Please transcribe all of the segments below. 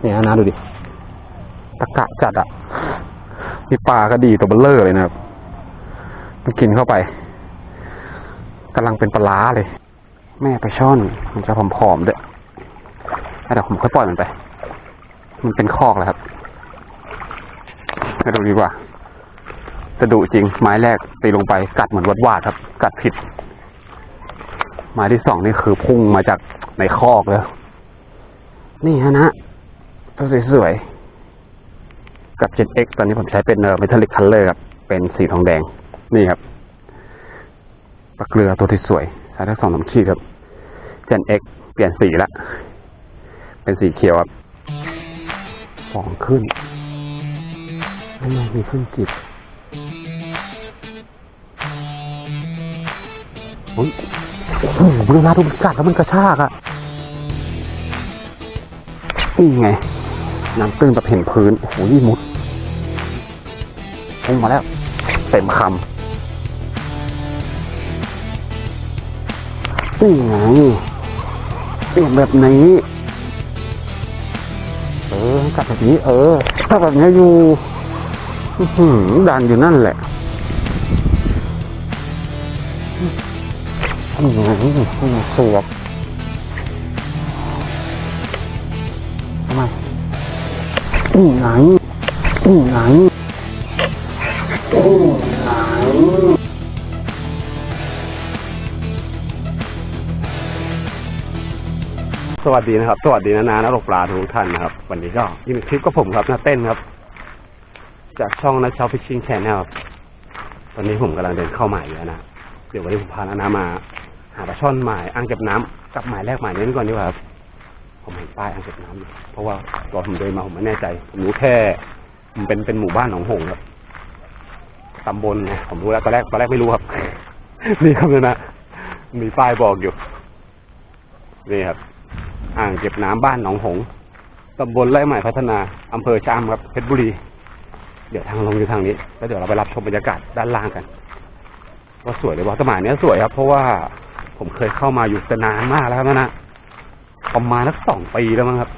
เนี่ยนะดูดิตะกะจัดอะมีปลากระดีตัวเบลเลอร์เลยนะครับมันกินเข้าไปกำลังเป็นปลาร้าเลย แม่ไปช่อน มันจะผอมๆด้วยแล้วเดี๋ยวผมค่อยปล่อยมันไป มันเป็นคอกแล้วครับมาดูดีกว่าจะดุจริง ไม้แรกตีลงไปกัดเหมือนวัดวาดครับ กัดผิด ไม้ที่สองนี่คือพุ่งมาจากในคอกเลย นี่ฮะนะ ตัวสวยๆกับ 7X ตอนนี้ผมใช้เป็นเอ่อ metallic color ครับ เป็นสีทองแดง นี่ครับปลาเกลือตัวที่สวยใช้ได้งสองน้ำขีดครับ Gen X เปลี่ยนสีละ เป็นสีเขียวครับฟองขึ้นทำไมมีขึ้นจิตโอ้ยโอ้โหเวลาดูมันกัดแล้วมันกระชากอะนี่ไง น้ำตื้นแบบเห็นพื้นโอ้โหนี่มุดพุ่งมาแล้ว เต็มคำนี่ไงเปลี่ยนแบบนี้ เออกัดแบบนี้ เออถ้าแบบนี้อยู่อื้อหือดันอยู่นั่นแหละอืมสวบทำไม นี่ไงนี่ไงนี่ไงสวัสดีนะครับ สวัสดีนะนานะลกปลาทุกท่านนะครับ วันนี้ก็อีกหนึ่งคลิปก็ผมครับนาเต้นครับ จากช่องนะชอฟิชชิ่งแชนแนลตอนนี้ผมกำลังเดินเข้าหมายอยู่แล้วนะ เดี๋ยววันนี้ผมพานานามา หาปลาช่อนหมายอ่างเก็บน้ำกับหมายแรกหมายนี้ก่อนดีกว่าครับ ผมเห็นป้ายอ่างเก็บน้ำอยู่เพราะว่าตอนผมเดินมาผมไม่แน่ใจผมรู้แค่มันเป็นเป็นหมู่บ้านหนองหงครับตำบลไงผมรู้แล้วตอนแรกตอนแรกไม่รู้ครับ นี่ครับนะมีป้ายบอกอยู่นี่ครับ อ่างเก็บน้ำบ้านหนองหงตำบลไร่ใหม่พัฒนาอำเภอชามครับเพชรบุรี เดี๋ยวทางลงอยู่ทางนี้ แล้วเดี๋ยวเราไปรับชมบรรยากาศด้านล่างกันว่าสวยเลยว่าสมัยนี้สวยครับ เพราะว่าผมเคยเข้ามาอยู่นานมากแล้วครับนะ ประมาณสักสองปีแล้วมั้งครับ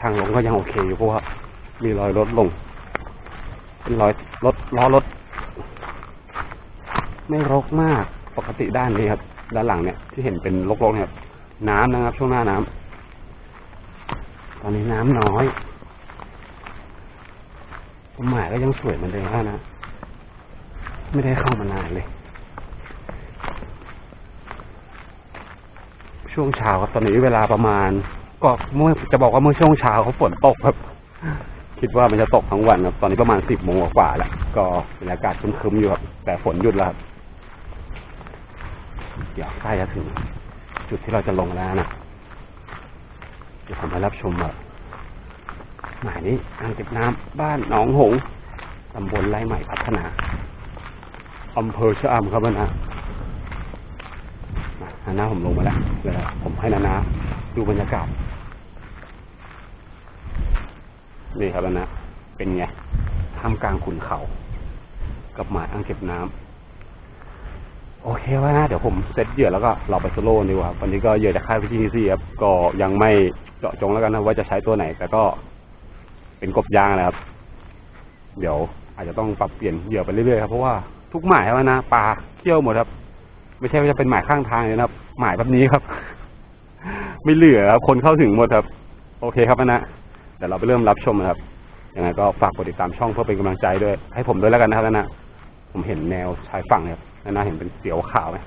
ทางลงก็ยังโอเคอยู่เพราะว่ามีรอยรถลง เป็นรอยรถล้อรถ ไม่รกมากปกติด้านนี้ครับ ด้านหลังเนี่ยที่เห็นเป็นรกๆเนี่ยครับน้ำนะครับ ช่วงหน้าน้ำตอนนี้น้ำน้อยต้นไม้ก็ยังสวยเหมือนเดิมนะ ไม่ได้เข้ามานานเลย ช่วงเช้าครับตอนนี้เวลาประมาณ ก็เมื่อจะบอกว่าเมื่อช่วงเช้าเขาฝนตกครับ คิดว่ามันจะตกทั้งวันครับตอนนี้ประมาณสิบโมงกว่าแล้วก็บรรยากาศครึ้มๆอยู่ครับ แต่ฝนหยุดแล้วครับเดี๋ยวใกล้จะถึงจุดที่เราจะลงแล้วนะเดี๋ยวผมมารับชมแบบหมายนี้อ่างเก็บน้ำบ้านหนองหงส์ตำบลไร่ใหม่พัฒนาอำเภอชะอำครับนะมา นานาผมลงมาแล้วเดี๋ยวผมให้นานาดูบรรยากาศนี่ครับนานาเป็นไงท่ามกลางขุนเขา กับหมายอ่างเก็บน้ำโอเควะนะ เดี๋ยวผมเซตเหยื่อแล้วก็เราไปโซโล่ดีกว่าวันนี้ก็เหยื่อจากค่ายพิชิตซีครับ ก็ยังไม่เจาะจงแล้วกันนะว่าจะใช้ตัวไหน แต่ก็เป็นกบยางนะครับ เดี๋ยวอาจจะต้องปรับเปลี่ยนเหยื่อไปเรื่อยๆครับ เพราะว่าทุกหมายครับนะปลาเที่ยวหมดครับ ไม่ใช่ว่าจะเป็นหมายข้างทางเลยนะครับ หมายแบบนี้ครับ ไม่เหลือครับคนเข้าถึงหมดครับ โอเคครับนะเดี๋ยวเราไปเริ่มรับชมนะครับยังไงก็ฝากกดติดตามช่องเพื่อเป็นกำลังใจด้วย ให้ผมด้วยแล้วกันนะครับนะผมเห็นแนวชายฝั่งเนี่ยนานาเห็นเป็นเสียวขาวไหม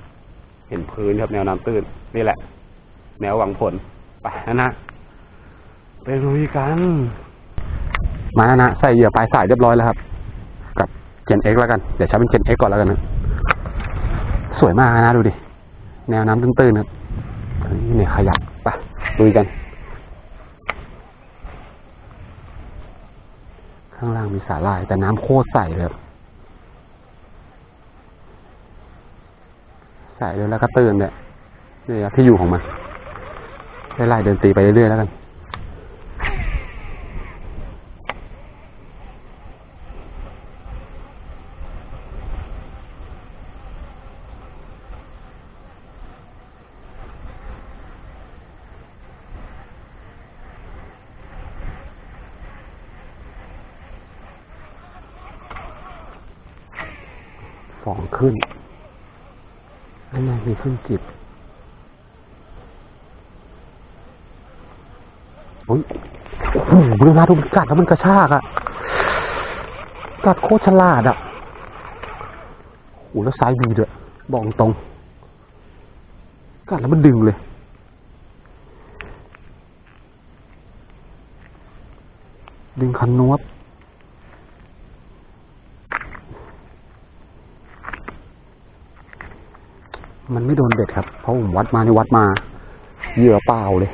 เห็นพื้นครับแนวน้ำตื้นนี่แหละ แนวหวังผลไปนานาไปลุยกัน มานานาใส่เหยื่อปลายสายเรียบร้อยแล้วครับ กับเจนเอ็กแล้วกัน เดี๋ยวใช้เป็นเจนเอ็กก่อนแล้วกันนะ สวยมากนะดูดิ แนวน้ำตื้นๆครับเนี่ยขยับไปลุยกัน ข้างล่างมีสาลาย แต่น้ำโคตรใสเลยใสเลยแล้วก็ตื่นเนี่ยนี่ครับที่อยู่ของมันไล่เดินตีไปเรื่อยๆแล้วกัน ของขึ้นนั่นไงมีขึ้นจิบ โอ้ยโอ้โหเวลาดูมันกัดแล้วมันกระชากอะกัดโคตรฉลาดอะโอ้แล้วซ้ายบีด้วยบอกตรงกัดแล้วมันดึงเลยดึงคันนวบมันไม่โดนเบ็ดครับ เพราะผมวัดมาในวัดมา เหยื่อเปล่าเลย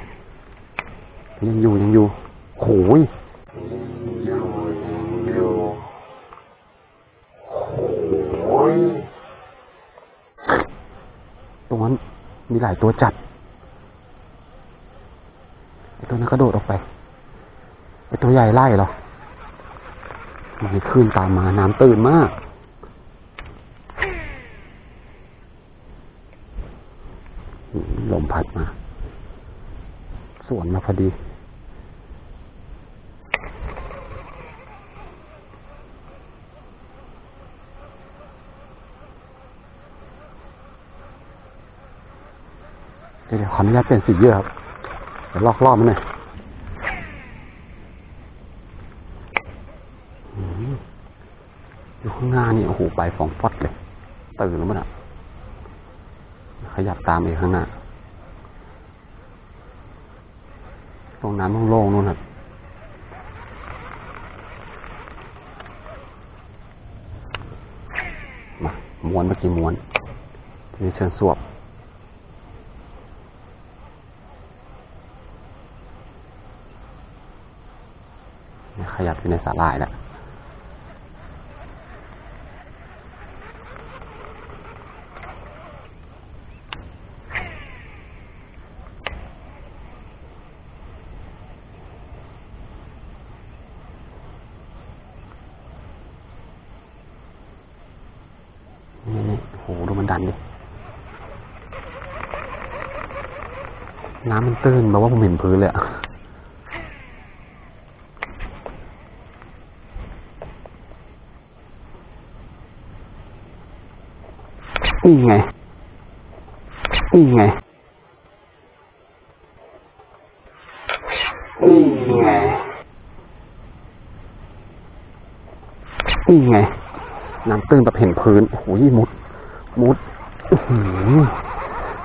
ยังอยู่ยังอยู่โหยตรงนั้นมีหลายตัวจัดไอตัวนั้นกระโดดออกไปไอตัวใหญ่ไล่หรอมีคลื่นตามมาน้ำตื่นมากลมพัดมา สวนมาพอดี เดี๋ยวขออนุญาตเปลี่ยนสีเยอะครับเดี๋ยวลอกรอบมันหน่อยอยู่ข้างหน้านี่โอ้โหใบฟองฟอดเลย ตื่นแล้วมันอะ ขยับตามไปข้างหน้า ตรงน้ำโล่งๆนู่นครับมาม้วนเมื่อกี้ม้วนทีนี้เชิญสวบขยับอยู่ในสาลายแล้ว นี่นี่โหดูมันดันดิ น้ำมัน ตื้นแบบว่าผมเห็นพื้นเลยอะนี่ไง นี่ไง นี่ไง นี่ไง น้ำตื้นแบบเห็นพื้นโอ้โหมุด มุดอือ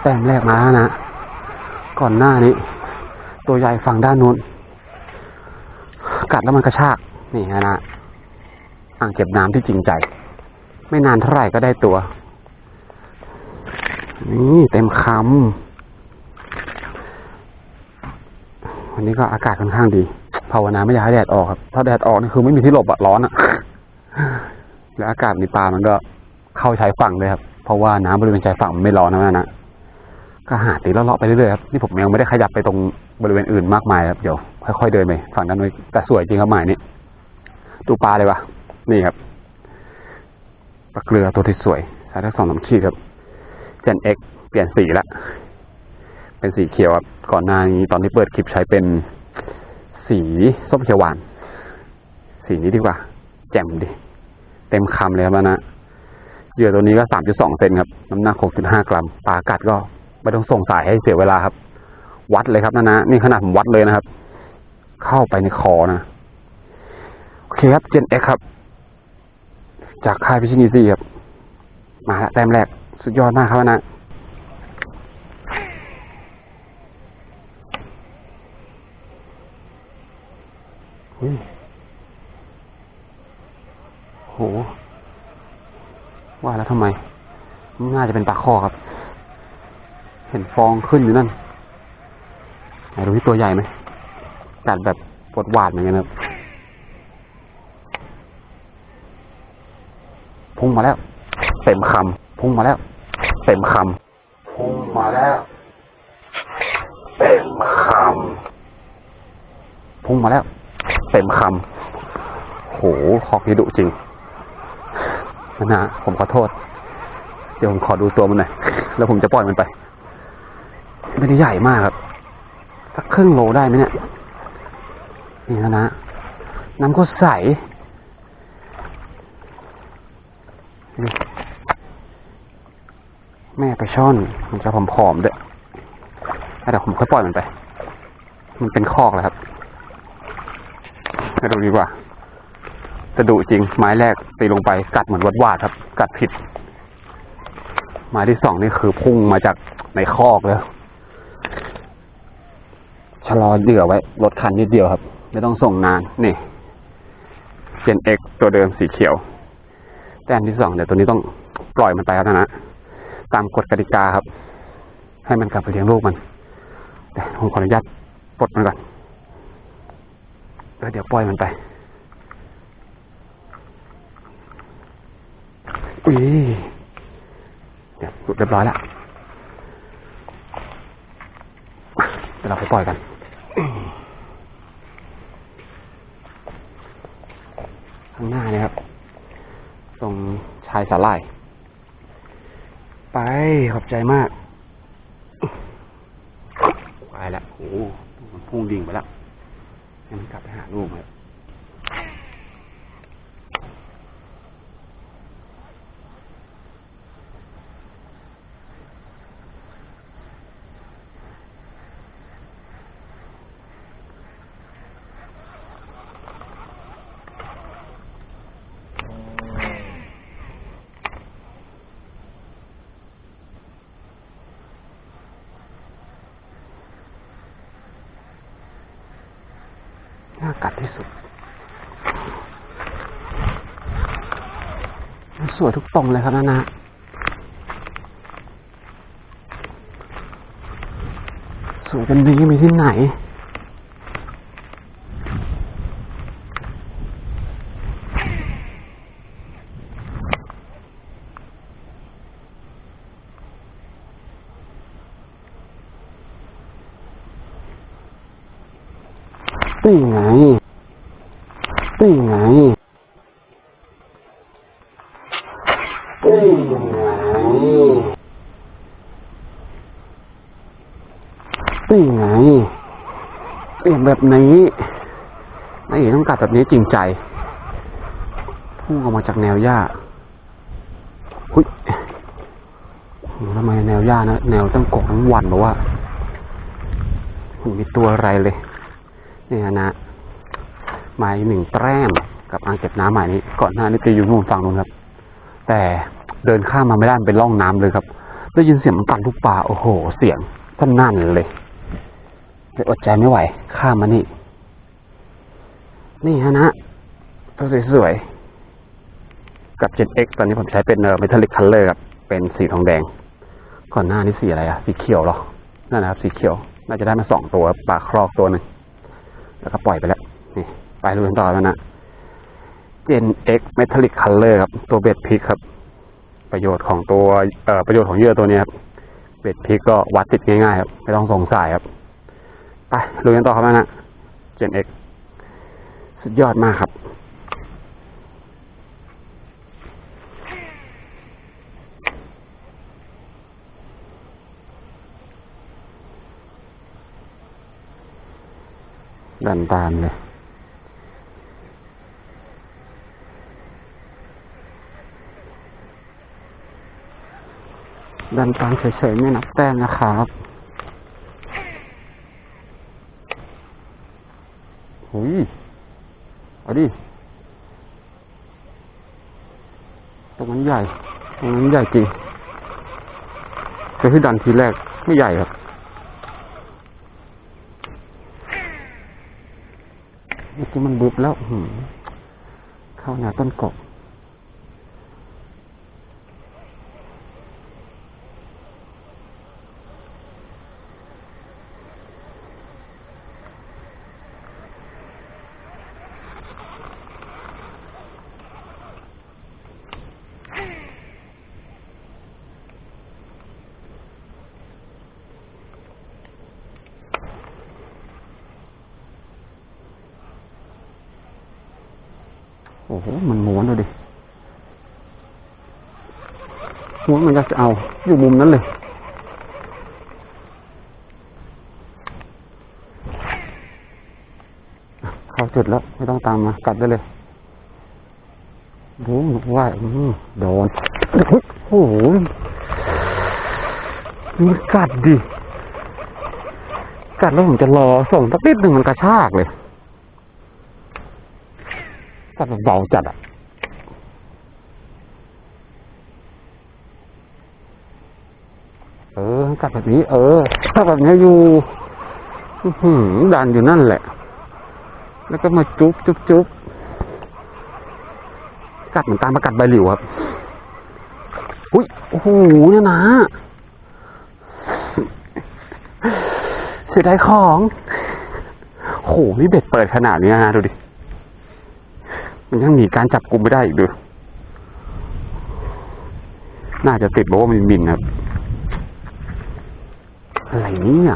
แต้มแรกมาแล้วนะ ก่อนหน้านี้ ตัวใหญ่ฝั่งด้านนู้น กัดแล้วมันกระชาก นี่ฮะนะอ่างเก็บน้ำที่จริงใจ ไม่นานเท่าไหร่ก็ได้ตัว นี่เต็มคำวันนี้ก็อากาศค่อนข้างดีภาวนาไม่อยากให้แดดออกครับ ถ้าแดดออกนี่คือไม่มีที่หลบอะร้อนอะแล้วอากาศในปลามันก็เข้าชายฝั่งเลยครับ เพราะว่าน้ำบริเวณชายฝั่งมันไม่ร้อนนะแม่นะ ก็หาตีเลาะไปเรื่อยๆครับนี่ผมยังไม่ได้ขยับไปตรงบริเวณอื่นมากมายครับเดี๋ยวค่อยๆเดินไปฝั่งด้นนู้แต่สวยจริงครับหมายนี้ดูปลาเลยวะนี่ครับปลาเกลือตัวที่สวยสายทั้งสองสามขีดครับเจนเอ็กเปลี่ยนสีละเป็นสีเขียวครับก่อนหน้านี้ตอนที่เปิดคลิปใช้เป็นสีส้มเขียวหวาน สีนี้ดีกว่า แจ่มดิ เต็มคำเลยครับนะเหยื่อตัวนี้ก็สามจุดสองเซนครับ น้ำหนักหกจุดห้ากรัม ปลากัดก็ ไม่ต้องส่งสายให้เสียเวลาครับ วัดเลยครับนะนะนี่ขนาดผมวัดเลยนะครับ เข้าไปในคอนะโอเคครับเจนเอ็กครับ จากค่ายพิชินีซีครับมาละแต้มแรกสุดยอดมากครับนะเฮ้โห ว่าแล้วทำไม น่าจะเป็นปลาคอครับ เห็นฟองขึ้นอยู่นั่นไหนดูที่ตัวใหญ่ไหมกัดแบบปวดหวาดเหมือนกันครับพุ่งมาแล้ว เต็มคำพุ่งมาแล้ว เต็มคำพุ่งมาแล้ว เต็มคำพุ่งมาแล้ว เต็มคำโหขอกนี้ดุจริงนะผมขอโทษ เดี๋ยวผมขอดูตัวมันหน่อย แล้วผมจะปล่อยมันไป ไม่ได้ใหญ่มากครับ สักครึ่งโลได้ไหมเนี่ย นี่นะนะ น้ำก็ใสแม่ไปช่อน มันจะผอมๆด้วยอ่ผมค่อยปล่อยมันไป มันเป็นคอกแล้วครับมาดูดีกว่าจะดุจริง ไม้แรกตีลงไปกัดเหมือนวัดวาดครับ กัดผิด ไม้ที่สองนี่คือพุ่งมาจากในคอกเลย ชะลอเหยื่อไว้ลดคันนิดเดียวครับ ไม่ต้องส่งนาน นี่เจนเอ็กตัวเดิมสีเขียว แต่อันที่สองเดี๋ยวตัวนี้ต้องปล่อยมันไปครับนะ ตามกฎกติกาครับ ให้มันกลับไปเลี้ยงลูกมันแต่ผมขออนุญาตปลดมันก่อนแล้วเดี๋ยวปล่อยมันไปอุ้ยเดี๋ยวหลุดเรียบร้อยแล้วเดี๋ยวเราไปปล่อยกัน ข้างหน้าเนี่ยครับตรงชายสาลาย ไปขอบใจมากไปแล้วโอ้โหมันพุ่งดิ่งไปแล้วให้มันกลับไปหาลูกเลยน่ากัดที่สุดมันส วยทุกตรงเลยครับนะนะสวยกันนี้มีที่ไหนนี่ไงนี่ไง นี่ไง นี่ไงเปลี่ยนแบบนี้นายเอกต้องกัดแบบนี้จริงใจ พุ่งออกมาจากแนวหญ้าหุ้ยทำไมแนวหญ้านะ แนวตั้งกกทั้งวันหรอว่ามีตัวอะไรเลย เนี่ยนะหมายหนึ่งแต้มกับอ่างเก็บน้ำหมายนี้ ก่อนหน้านี้ตีอยู่นู่นฝั่งนู้นครับ แต่เดินข้ามมาไม่ได้เป็นร่องน้ำเลยครับ ได้ยินเสียงมันกัดลูกปลาโอ้โห เสียงท่านนั่นเลย แต่อดใจไม่ไหว ข้ามมานี่ นี่ฮะนะตัวสวยๆ กับ Gen X ตอนนี้ผมใช้เป็นเอ่อ Metallic Color ครับ เป็นสีทองแดง ก่อนหน้านี้สีอะไรอะสีเขียวหรอ นั่นนะครับ สีเขียว น่าจะได้มาสองตัวปลาครอกตัวหนึ่ง แล้วก็ปล่อยไปแล้ว นี่ ไปดูกันต่อแล้วนะ Gen X Metallic Color ครับ ตัวเบ็ดพิกครับ ประโยชน์ของตัว เอ่อ ประโยชน์ของเยื่อตัวนี้ครับ เบ็ดพิกก็วัดติดง่ายๆครับ ไม่ต้องสงสัยครับ ไปดูกันต่อครับนะ Gen X สุดยอดมากครับดันตามเลย ดันตามเฉยๆไม่นับแต้มนะครับ หุยเอาดิตรงนั้นใหญ่ตรงนั้นใหญ่จริงแต่ที่ดันทีแรกไม่ใหญ่ครับเมื่อกี้มันบุบแล้วเข้าแนวต้นกบโอ้โห มันม้วนเลยดิ ม้วนมันก็จะเอาอยู่มุมนั้นเลยเข้าจุดแล้ว ไม่ต้องตามมากัดได้เลยโอ้โหว่ายอืมโดนโอ้โหมันกัดดิกัดแล้วผมจะรอส่งสักนิดหนึ่งมันกระชากเลยกัดเบาจัดอะ เออ กัดแบบนี้ เออกัดแบบนี้อยู่หือดันอยู่นั่นแหละ แล้วก็มาจุ๊บจุ๊บจุ๊บกัดเหมือนตามมากัดใบหลิวครับ อุ้ย โอ้โหเนี่ยนะเสียดายของโหนี่เบ็ดเปิดขนาดนี้นะดูดิ มันยังมีการจับกลุ่มไม่ได้อีกดู น่าจะติดบอกว่ามันบินครับ อะไรเนี่ย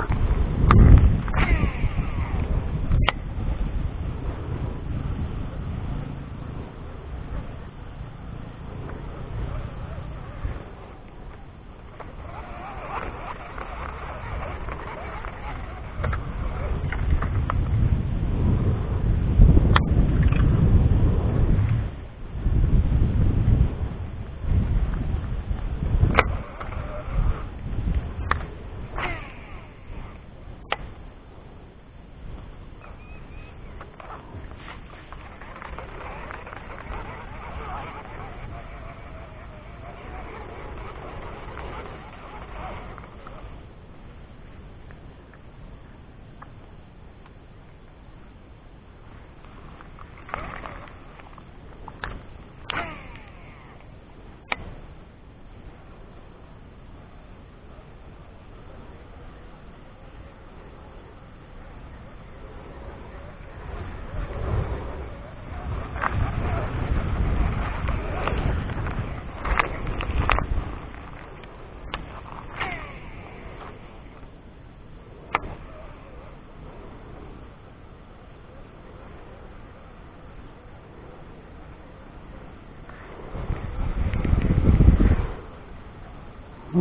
อื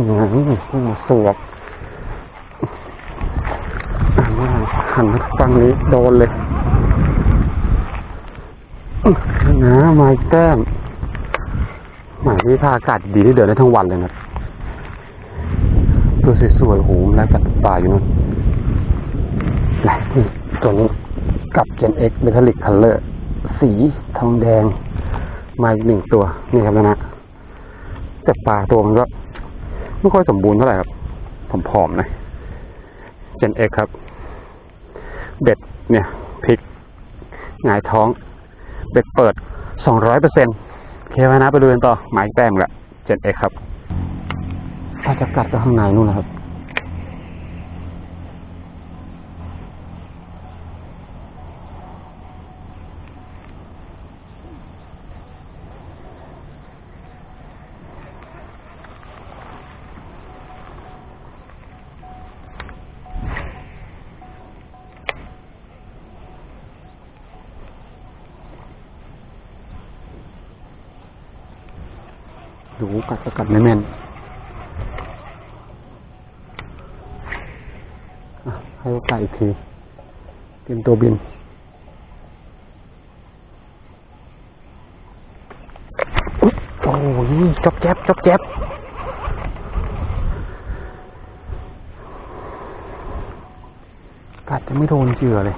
มอืมอืมสวบหันมาฟังนี้โดนเลยนะไม้ แก้มหมายที่ท่าอากาศดีที่เดินได้ทั้งวันเลยนะตัวสวยๆโหมแล้วจัดป่าอยู่นู่นนะนี่ตัวนี้กับ Gen X Metallic Color สีทองแดง มาอีกหนึ่งตัว นี่ครับนะแต่ปลาตัวมันก็ไม่ค่อยสมบูรณ์เท่าไหร่ครับผมผอมๆนะ Gen X ครับ เบ็ดเนี่ยพลิกหงายท้อง เบ็ดเปิด สองร้อยเปอร์เซ็นต์เคไหมนะไปดูกันต่อหมายแต้มละ Gen X ครับถ้าจะกัดก็ข้างในนู่นนะครับ ดู กัดก็กัดไม่แม่นให้โอกาสอีกที เตรียมตัวบินอุ๊ยโอ้ยจับแจ๊บจับแจ๊บกัดจะไม่โดนเจือเลย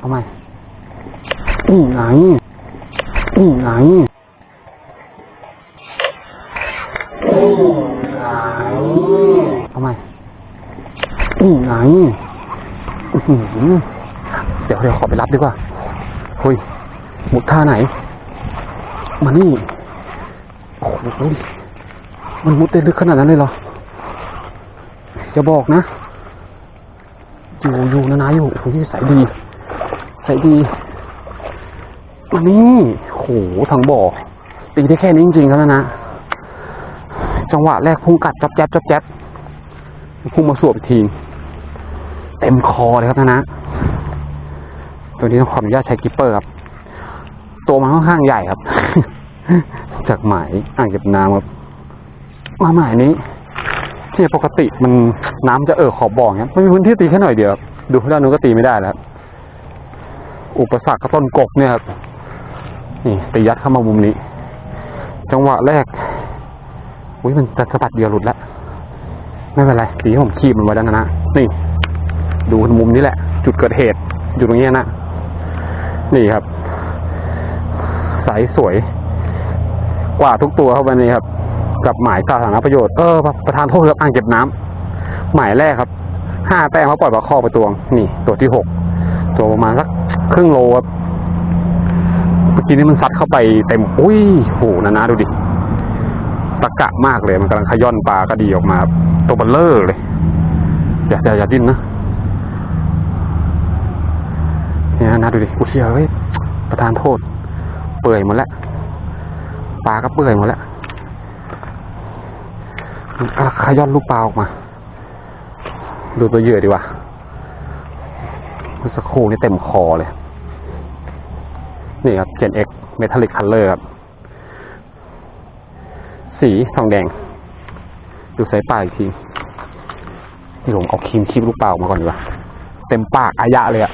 ทำไมนี่ไง นี่ไงนี่ไงทำไมนี่ไงอื้อหือเดี๋ยวเดี๋ยวขอไปรับดีกว่าเฮ้ยมุดท่าไหน มานี่โอ้โหมันมุดได้ลึกขนาดนั้นเลยเหรอ จะบอกนะ อยู่อยู่นะนะอยู่โอ้ยสายดี ใส่ดีมานี่ โหทางบ่อตีได้แค่นี้จริงๆแล้วนะ จังหวะแรกพุ่งกัดจับแจ๊บจับแจ๊บพุ่งมาสวบอีกที เต็มคอเลยครับนะนะ ตัวนี้ต้องขออนุญาตใช้กิปเปอร์ครับ ตัวมันค่อนข้างใหญ่ครับ จากหมายอ่างเก็บน้ำครับ มาหมายนี้ที่ปกติมันน้ำจะเอ่อขอบบ่อเงี้ยไม่มีพื้นที่ตีแค่หน่อยเดียวดูด้านนู้นก็ตีไม่ได้แล้ว อุปสรรคก็ต้นกกเนี่ยครับ นี่ตียัดเข้ามามุมนี้ จังหวะแรกอุ้ยมันจะสะบัดเดียวหลุดแล้วไม่เป็นไรสีผมคีบมันไว้แล้วนะนะนี่ ดูมุมนี้แหละ จุดเกิดเหตุอยู่ตรงนี้นะนี่ครับใสสวย กว่าทุกตัวเข้าไปนี่ครับ กับหมายสาธารณประโยชน์เออประธานโทษครับอ่างเก็บน้ำหมายแรกครับห้าแต้มเขาปล่อยปลาคอไปตวง นี่ ตัวที่หกตัวประมาณสักครึ่งโลครับ มื่อกี้นี้มันซัดเข้าไปเต็มอุ้ยโหนานาดูดิตะกะมากเลยมันกำลังขย้อนปลากระดีออกมาครับตัวเบลเลอร์เลย อย่าอย่าอย่าดิ้นนะเนี่ยนะดูดิอุเชียเฮ้ยประธานโทษ เปื่อยหมดแล้วปลาก็เปื่อยหมดแล้วมันอะขย้อนลูกปลาออกมา ดูตัวเหยื่อดีกว่าเมื่อสักครู่นี่เต็มคอเลย นี่ครับ Gen X Metallic Color ครับ สีทองแดง ดูสายปลายอีกทีนี่ผมเอาครีมคีบลูกเปล่าออกมาก่อนดีกว่า เต็มปากอายะเลยอะ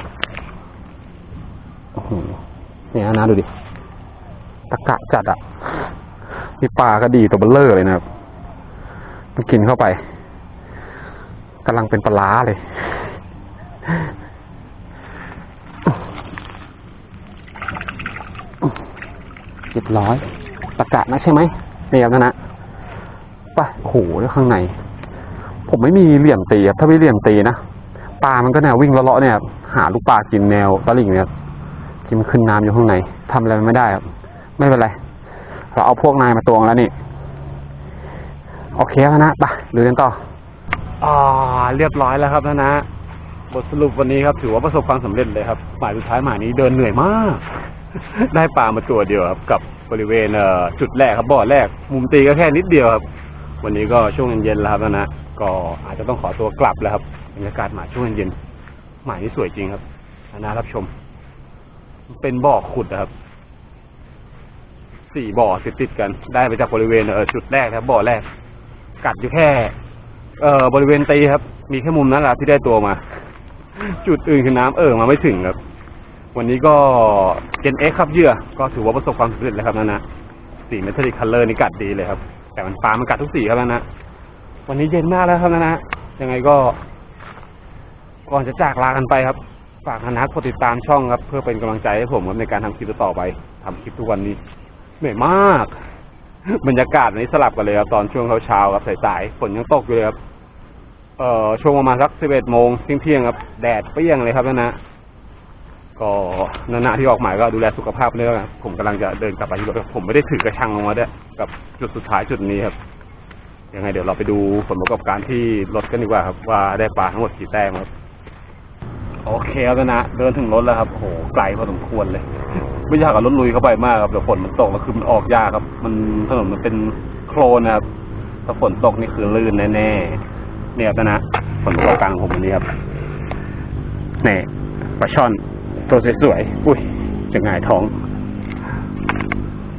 เนี่ยนะดูดิ ตะกะจัดอะนี่ปลาก็ดีตัวเบลเลอร์เลยนะครับ มันกินเข้าไปกำลังเป็นปลาร้าเลย รียบร้อยตะกะนะใช่ไหมเนี่ยครับนะนะปโอ้โหแล้วข้างใน ผมไม่มีเหลี่ยมตีครับถ้าไม่เหลี่ยมตีนะปลา มันก็แนววิ่งเลาะเนี่ย หาลูกปลากินแนวตะลิ่งเนี่ยกินขึ้นน้ำอยู่ข้างในทำอะไรไม่ได้ครับไม่เป็นไร เราเอาพวกนายมาตวงแล้วนี่โอเคแล้วนะไปลุยกันต่ออ่าเรียบร้อยแล้วครับนะนะบทสรุปวันนี้ครับ ถือว่าประสบความสำเร็จเลยครับหมายสุดท้ายหมายนี้เดินเหนื่อยมาก ได้ปลามาตัวเดียวครับ กับบริเวณเอจุดแรกครับบ่อแรก มุมตีก็แค่นิดเดียวครับ วันนี้ก็ช่วงเย็นๆแล้วครับนะนะก็อาจจะต้องขอตัวกลับแล้วครับบรรยากาศหมาช่วงเย็นหมายนี้สวยจริงครับนะนะรับชม เป็นบ่อขุดนะครับสี่บ่อติดติดกัน ได้ไปจากบริเวณเออจุดแรกครับ บ่อแรก กัดอยู่แค่ เออบริเวณตีครับ มีแค่มุมนั้นแหละที่ได้ตัวมา จุดอื่นคือน้ำเอ่อมาไม่ถึงครับ วันนี้ก็เกนเอ็กครับเหยื่อ ก็ถือว่าประสบความสำเร็จแล้วครับนะนะสีเมทัลลิกคัลเลอร์นี่กัดดีเลยครับ แต่มันปลามันกัดทุกสีครับนะนะวันนี้เย็นมากแล้วครับนะนะยังไงก็ ก่อนจะจากลากันไปครับ ฝากนะนะกดติดตามช่องครับ เพื่อเป็นกำลังใจให้ผมครับในการทำคลิปต่อไปทำคลิปทุกวันนี้เหนื่อยมาก บรรยากาศนี้สลับกันเลยครับตอนช่วงเช้าๆครับสายๆฝนยังตกอยู่เลยครับเอ่อช่วงประมาณสักสิบเอ็ดโมงเที่ยงๆครับ แดดเปรี้ยงเลยครับนะนะ ก็นาๆที่ออกหมายก็ดูแลสุขภาพเลยครับผมกำลังจะเดินกลับไปที่รถผมไม่ได้ถือกระชังลงมาด้วยกับจุดสุดท้ายจุดนี้ครับยังไงเดี๋ยวเราไปดูผลประกอบการที่รถกันดีกว่าครับ ว่าได้ปลาทั้งหมดกี่แต้มครับโอเคครับนะเดินถึงรถแล้วครับโหไกลพอสมควรเลย ไม่อยากกับรถลุยเข้าไปมากครับเดี๋ยวฝนมันตกแล้วคือมันออกยากครับ มันถนนมันเป็นโคลนนะครับถ้าฝนตกนี่คือลื่นแน่ๆเนี่ยนะผลประกอบการของผมวันนี้ครับนี่ปลาช่อน ตัวสวยๆ อุ้ยจะหงายท้อง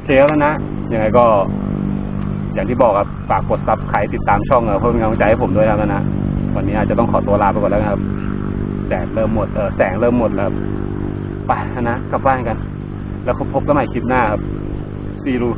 เคแล้วนะ ยังไงก็ อย่างที่บอกครับ ฝากกดซับใครติดตามช่องเพื่อเป็นกำลังใจให้ผมด้วยนะครันนะ วันนี้อาจจะต้องขอตัวลาไปก่อนแล้วนะครับ แดดเริ่มหมด เออแสงเริ่มหมดแล้วไปนะ กลับบ้านกัน แล้วพบกันใหม่คลิปหน้าครับซีรู